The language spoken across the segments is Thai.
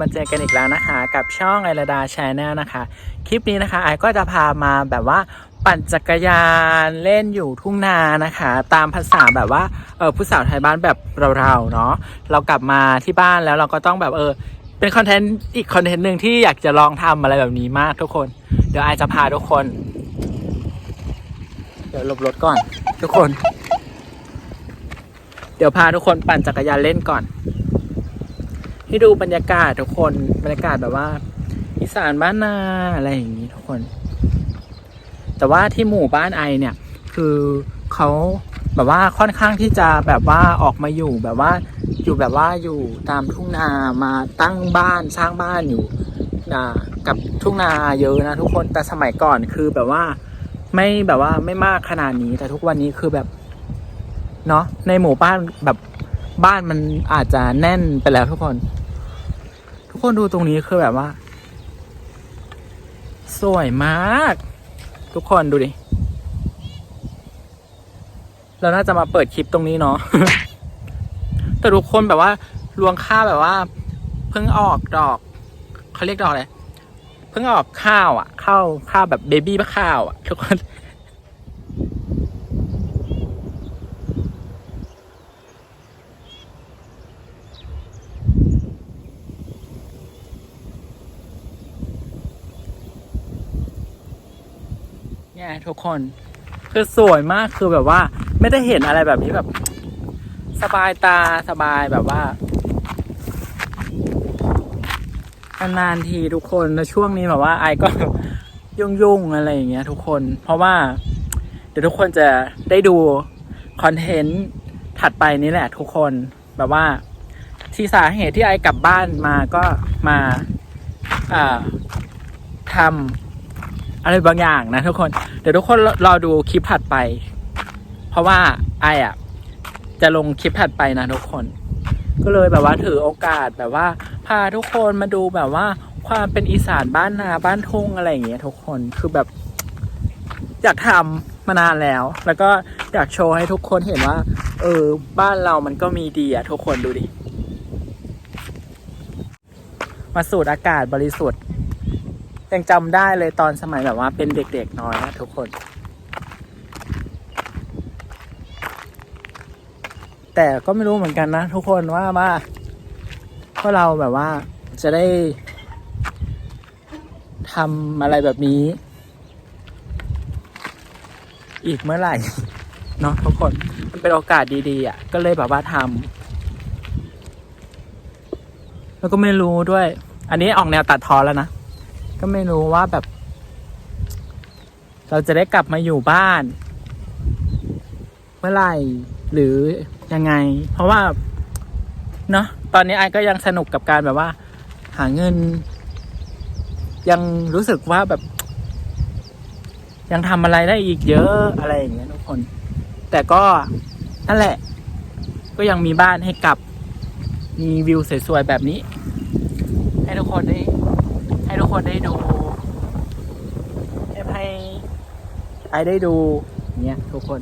มาเจอกันอีกแล้วนะคะ กับช่องไอระดาชาแนลนะคะ คลิปนี้นะคะไอก็จะพามาแบบว่าปั่นจักรยานเล่นอยู่ทุ่งนานะคะ ตามภาษาแบบว่าเออผู้สาวไทยบ้านแบบเราๆเนาะเรากลับมาที่บ้านแล้วเราก็ต้องแบบเออเป็นคอนเทนต์อีกคอนเทนต์หนึ่งที่อยากจะลองทำอะไรแบบนี้มากทุกคน เดี๋ยวไอจะพาทุกคน เดี๋ยวหลบรถก่อน ทุกคน เดี๋ยวพาทุกคนปั่นจักรยานเล่นก่อน ให้ดูบรรยากาศทุกคนบรรยากาศแบบว่าอีสานบ้านนาอะไรอย่างนี้ทุกคน แต่ว่าที่หมู่บ้านไอเนี่ย คือเขาแบบว่าค่อนข้างที่จะแบบว่าออกมาอยู่แบบว่าอยู่แบบว่าอยู่ตามทุ่งนามาตั้งบ้านสร้างบ้านอยู่นะกับทุ่งนาเยอะนะทุกคนแต่สมัยก่อนคือแบบว่าไม่แบบว่าไม่มากขนาดนี้แต่ทุกวันนี้คือแบบเนาะในหมู่บ้านแบบบ้านมันอาจจะแน่นไปแล้วทุกคน ทุกคนดูตรงนี้คือแบบว่า สวยมาก ทุกคนดูดิ เราน่าจะมาเปิดคลิปตรงนี้เนาะ แต่ทุกคนแบบว่ารวงข้าวแบบว่า เพิ่งออกดอก เขาเรียกดอกอะไร เพิ่งออกข้าวอะ ข้าวข้าวแบบเบบี้ข้าวอะ ทุกคน ทุกคน คือสวยมากคือแบบว่า ไม่ได้เห็นอะไรแบบนี้แบบ สบายตาสบายแบบว่านานๆทีทุกคนแล้วช่วงนี้แบบว่าไอก็ยุ่งๆอะไรอย่างเงี้ยทุกคน เพราะว่า เดี๋ยวทุกคนจะได้ดูคอนเทนต์ถัดไปนี้แหละทุกคนแบบว่าที่สาเหตุที่ไอกลับบ้านมาก็มาอ่าทำ อะไรบางอย่างนะทุกคน เดี๋ยวทุกคนรรอดูคลิปถัดไป เพราะว่าไออะ จะลงคลิปถัดไปนะทุกคน ก็เลยแบบว่าถือโอกาสแบบว่า พาทุกคนมาดูแบบว่า ความเป็นอีสานบ้านนาบ้านทุ่งอะไรอย่างเงี้ยทุกคนคือแบบ อยากทำมานานแล้ว แล้วก็อยากโชว์ให้ทุกคนเห็นว่า เออ บ้านเรามันก็มีดีอะทุกคนดูดิมาสูดอากาศบริสุทธิ์ ยังจำได้เลยตอนสมัยแบบว่าเป็นเด็กๆน้อยนะทุกคน แต่ก็ไม่รู้เหมือนกันนะทุกคนว่าว่าพวกเราแบบว่าจะได้ทำอะไรแบบนี้ อีกเมื่อไหร่เนาะทุกคนมันเป็นโอกาสดีๆอะ ก็เลยแบบว่าทำแล้วก็ไม่รู้ด้วย อันนี้ออกแนวตัดทอแล้วนะ ก็ไม่รู้ว่าแบบ เราจะได้กลับมาอยู่บ้าน เมื่อไหร่หรือยังไง เพราะว่าเนาะตอนนี้ไอ้ก็ยังสนุกกับการแบบว่า หาเงิน ยังรู้สึกว่าแบบ ยังทำอะไรได้อีกเยอะอะไรอย่างเงี้ยทุกคน แต่ก็นั่นแหละ ก็ยังมีบ้านให้กลับ มีวิวสวยๆแบบนี้ ให้ทุกคนได้ ให้ทุกคนได้ดูให้ให้ไอได้ดูเนี่ยทุกคน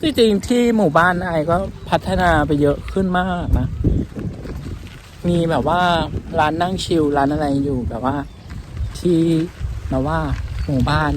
ที่จริงที่หมู่บ้านไอก็พัฒนาไปเยอะขึ้นมากนะ มีแบบว่าร้านนั่งชิลร้านอะไรอยู่แบบว่า ที่แบบว่าหมู่บ้าน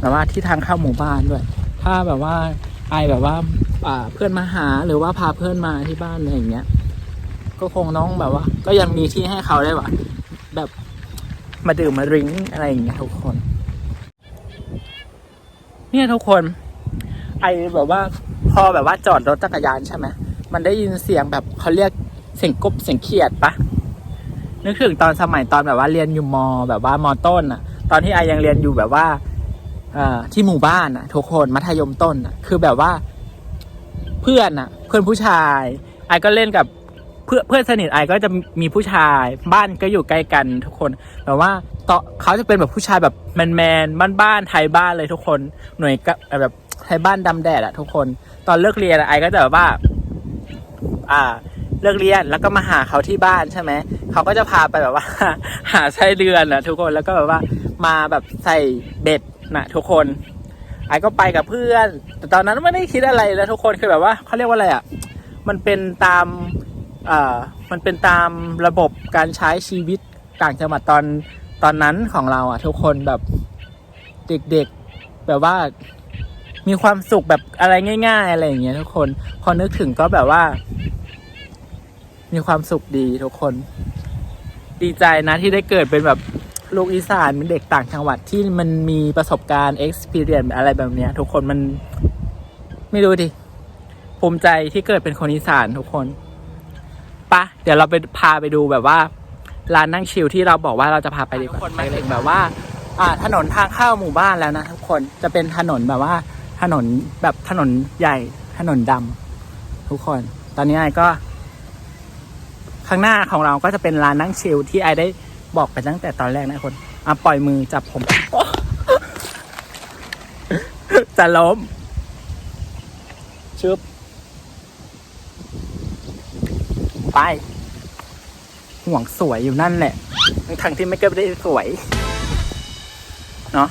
แบบว่าที่ทางเข้าหมู่บ้านด้วย ถ้าแบบว่าไอแบบว่าอ่าเพื่อนมาหาหรือว่าพาเพื่อนมาที่บ้านอะไรอย่างเงี้ย ก็คงต้องแบบว่า ก็ยังมีที่ให้เขาได้ว่าแบบ มาดื่มมาดริงอะไรอย่างเงี้ยทุกคน เนี่ยทุกคน ไอแบบว่า พอแบบว่าจอดรถจักรยานใช่ไหมมันได้ยินเสียงแบบเขาเรียกเสียงกบเสียงเขียดปะนึกถึงตอนสมัยตอนแบบว่าเรียนอยู่มแบบว่ามต้นอะตอนที่ไอยังเรียนอยู่แบบว่าอที่หมู่บ้านอะทุกคนมัธยมต้นอะคือแบบว่า เพื่อนอะเพื่อนผู้ชายไอก็เล่นกับ เพื่อนเพื่อนสนิทไอก็จะมีผู้ชายบ้านก็อยู่ใกล้กันทุกคนแต่ว่าต่อเขาจะเป็นแบบผู้ชายแบบแมนแมนบ้านบ้านๆไทยบ้านเลยทุกคน หน่วยก็แบบไทยบ้านดำแดดอะทุกคน ตอนเลิกเรียนไอก็จะแบบว่า อ่าเลิกเรียนแล้วก็มาหาเขาที่บ้านใช่ไหม เขาก็จะพาไปแบบว่า หาไส้เดือนอะทุกคนแล้วก็แบบว่ามาแบบใส่เบ็ดนะทุกคน ไอ้ก็ไปกับเพื่อน แต่ตอนนั้นไม่ได้คิดอะไรแล้วทุกคนคือแบบว่าเขาเรียกว่าอะไรอะมันเป็นตาม มันเป็นตามระบบการใช้ชีวิตต่างจังหวัดตอนตอนนั้นของเราอะ ทุกคนแบบเด็กๆแบบว่ามีความสุขแบบอะไรง่าย ๆ อะไรอย่างเงี้ยทุกคน พอนึกถึงก็แบบว่า มีความสุขดีทุกคน ดีใจนะที่ได้เกิดเป็นแบบลูกอีสานเป็นเด็กต่างจังหวัดที่มันมีประสบการณ์ experience อะไรแบบเนี้ย ทุกคนมันไม่รู้ดิภูมิใจที่เกิดเป็นคนอีสานทุกคน ดี๋ยวเราไปพาไปดูแบบว่าร้านนั่งชิลที่เราบอกว่าเราจะพาไปดีกว่าคนมาถึงแบบว่า อ่า ถนนทางเข้าหมู่บ้านแล้วนะทุกคนจะเป็นถนนแบบว่า ถนนแบบถนนใหญ่ถนนดำทุกคน ตอนนี้ไอ้ก็ ข้างหน้าของเราก็จะเป็นร้านนั่งชิลที่ไอได้บอกไปตั้งแต่ตอนแรกนะคนอะปล่อยมือจับผมจะล้มชึบไป ห่วงสวยอยู่นั่นแหละ ทั้งที่ไม่เก็ได้สวย เนาะ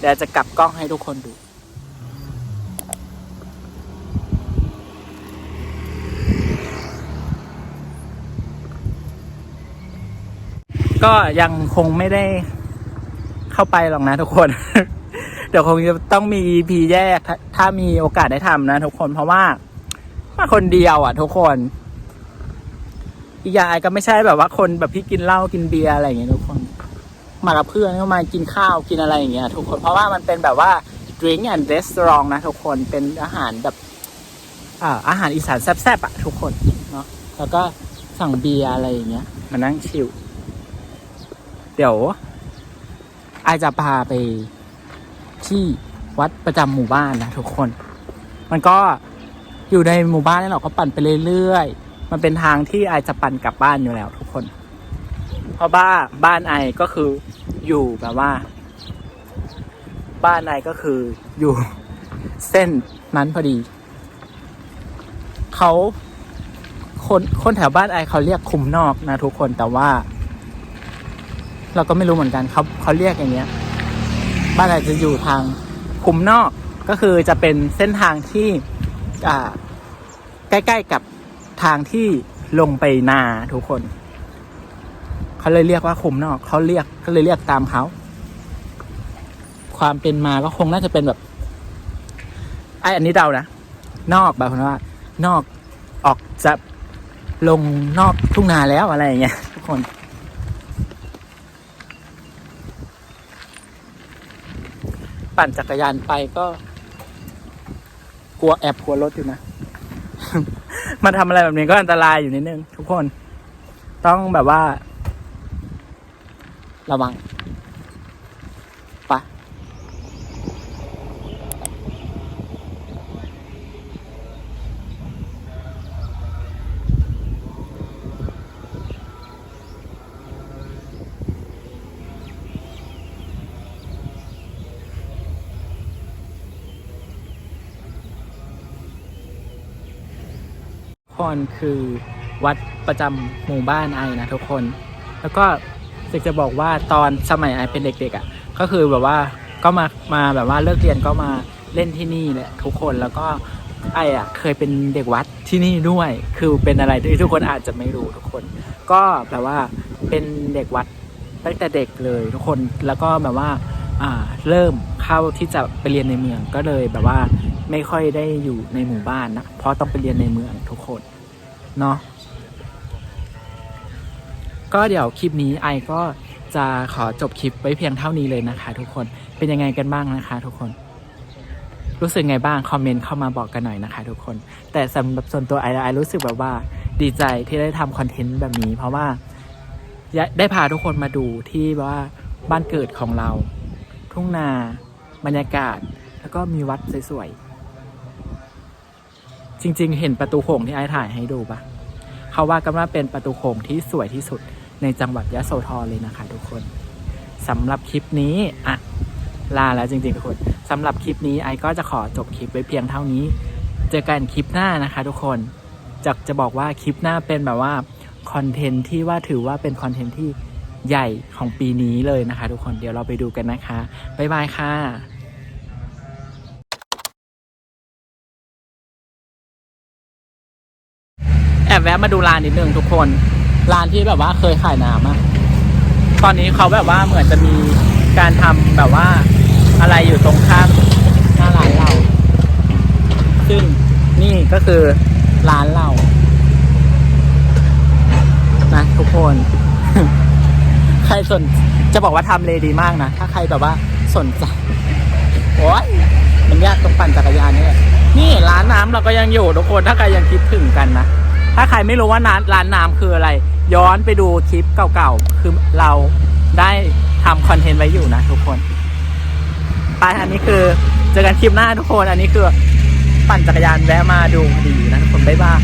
เดี๋ยวจะกลับกล้องให้ทุกคนดูก็ยังคงไม่ได้เข้าไปหรอกนะทุกคน เดี๋ยวคงจะต้องมี EP แยก ถ้ามีโอกาสได้ทำนะทุกคนเพราะว่ามาคนเดียวอะทุกคน อีกอย่างไอ้ก็ไม่ใช่แบบว่าคนแบบที่กินเหล้ากินเบียร์อะไรอย่างเงี้ยทุกคน มากับเพื่อนก็มากินข้าวกินอะไรอย่างเงี้ยทุกคนเพราะว่ามันเป็นแบบว่า drink and restaurant นะทุกคนเป็นอาหารแบบอ่าอาหารอีสานแซ่บๆอะทุกคนเนาะแล้วก็สั่งเบียร์อะไรอย่างเงี้ยมานั่งชิลเดี๋ยวไอายจะพาไปที่วัดประจำหมู่บ้านนะทุกคน มันก็อยู่ในหมู่บ้านนี่เราก็ปั่นไปเรื่อยๆ มันเป็นทางที่ไอจะปั่นกลับบ้านอยู่แล้วทุกคน เพราะบ้าบ้านไอก็คืออยู่แบบว่า บ้านไอก็คืออยู่เส้นนั้นพอดีเขาคนคนแถวบ้านไอเขาเรียกคุมนอกนะทุกคนแต่ว่า เราก็ไม่รู้เหมือนกันเขาเขาเรียกอย่างเงี้ย บ้านไอจจะอยู่ทางคุมนอกก็คือจะเป็นเส้นทางที่ อ่า ใกล้ ๆ กับ ทางที่ลงไปนาทุกคน เขาเลยเรียกว่าคุมนอกเขาเรียกเขาเลยเรียกตามเขาความเป็นมาก็คงน่าจะเป็นแบบไออันนี้เดานะนอกแบบว่า นอกออกจะลงนอกทุ่งนาแล้วอะไรอย่างเงี้ยทุกคน ปั่นจักรยานไปก็ กลัวแอบกลัวรถอยู่นะ มาทำอะไรแบบนี้ก็อันตรายอยู่นิดนึงทุกคน ต้องแบบว่า ระวัง รคือวัดประจำหมู่บ้านไอนะทุกคน แล้วก็อยากจะบอกว่าตอนสมัยไอเป็นเด็กๆอะ่ะก็คือแบบว่าก็มามาแบบว่าเลิกเรียนก็มาเล่นที่นี่แหละทุกคนแล้วก็ไออะเคยเป็นเด็กวัดที่นี่ด้วย คือเป็นอะไรที่ทุกคนอาจจะไม่รู้ทุกคน ก็แบบว่าเป็นเด็กวัดตั้งแต่เด็กเลยทุกคนแล้วก็แบบว่าอ่าเริ่มเข้าที่จะไปเรียนในเมืองก็เลยแบบว่าไม่ค่อยได้อยู่ในหมู่บ้านนะเพราะต้องไปเรียนในเมืองทุกคน เนาะก็เดี๋ยวคลิปนี้ไอก็จะขอจบคลิปไว้เพียงเท่านี้เลยนะคะ ทุกคนเป็นยังไงกันบ้างนะคะ ทุกคน รู้สึกไงบ้างคอมเมนต์เข้ามาบอกกันหน่อยนะคะ ทุกคน แต่สำหรับส่วนตัวไอไอรู้สึกแบบว่าดีใจที่ได้ทำคอนเทนต์แบบนี้ เพราะว่าได้พาทุกคนมาดูที่ว่าบ้านเกิดของเรา ทุ่งนาบรรยากาศ แล้วก็มีวัดสวยๆ จริง ๆ เห็นประตูโขงที่ไอ้ถ่ายให้ดูปะเขาว่ากันว่าเป็นประตูโขงที่สวยที่สุดในจังหวัดยะโสธรเลยนะคะ ทุกคนสำหรับคลิปนี้อะลาแล้วจริงๆทุกคนสำหรับคลิปนี้ไอ้ก็จะขอจบคลิปไว้เพียงเท่านี้ เจอกันคลิปหน้านะคะ ทุกคนจะจะบอกว่าคลิปหน้าเป็นแบบว่าคอนเทนต์ที่ว่าถือว่าเป็นคอนเทนต์ที่ใหญ่ของปีนี้เลยนะคะ ทุกคนเดี๋ยวเราไปดูกันนะคะ บ๊ายบายค่ะ แวะมาดูร้านนิดนึงทุกคนร้านที่แบบว่าเคยขายน้ำอะตอนนี้เขาแบบว่าเหมือนจะมีการทำแบบว่าอะไรอยู่ตรงข้ามหน้าร้านเรา ซึ่งนี่ก็คือร้านเรานะทุกคน ใครสนจะบอกว่าทำเลดีมากนะ ถ้าใครแบบว่าสนใจโอ้ยมันยากตรงปั่นจักรยานนี่แหละนี่ร้านน้ำเราก็ยังอยู่ทุกคนถ้าใครยังคิดถึงกันนะ ถ้าใครไม่รู้ว่าร้านร้านน้ำคืออะไร ย้อนไปดูคลิปเก่าๆ คือเราได้ทำคอนเทนต์ไว้อยู่นะทุกคนไปอันนี้คือเจอกันคลิปหน้าทุกคน อันนี้คือ ปั่นจักรยานแวะมาดูดีนะทุกคนบ๊ายบาย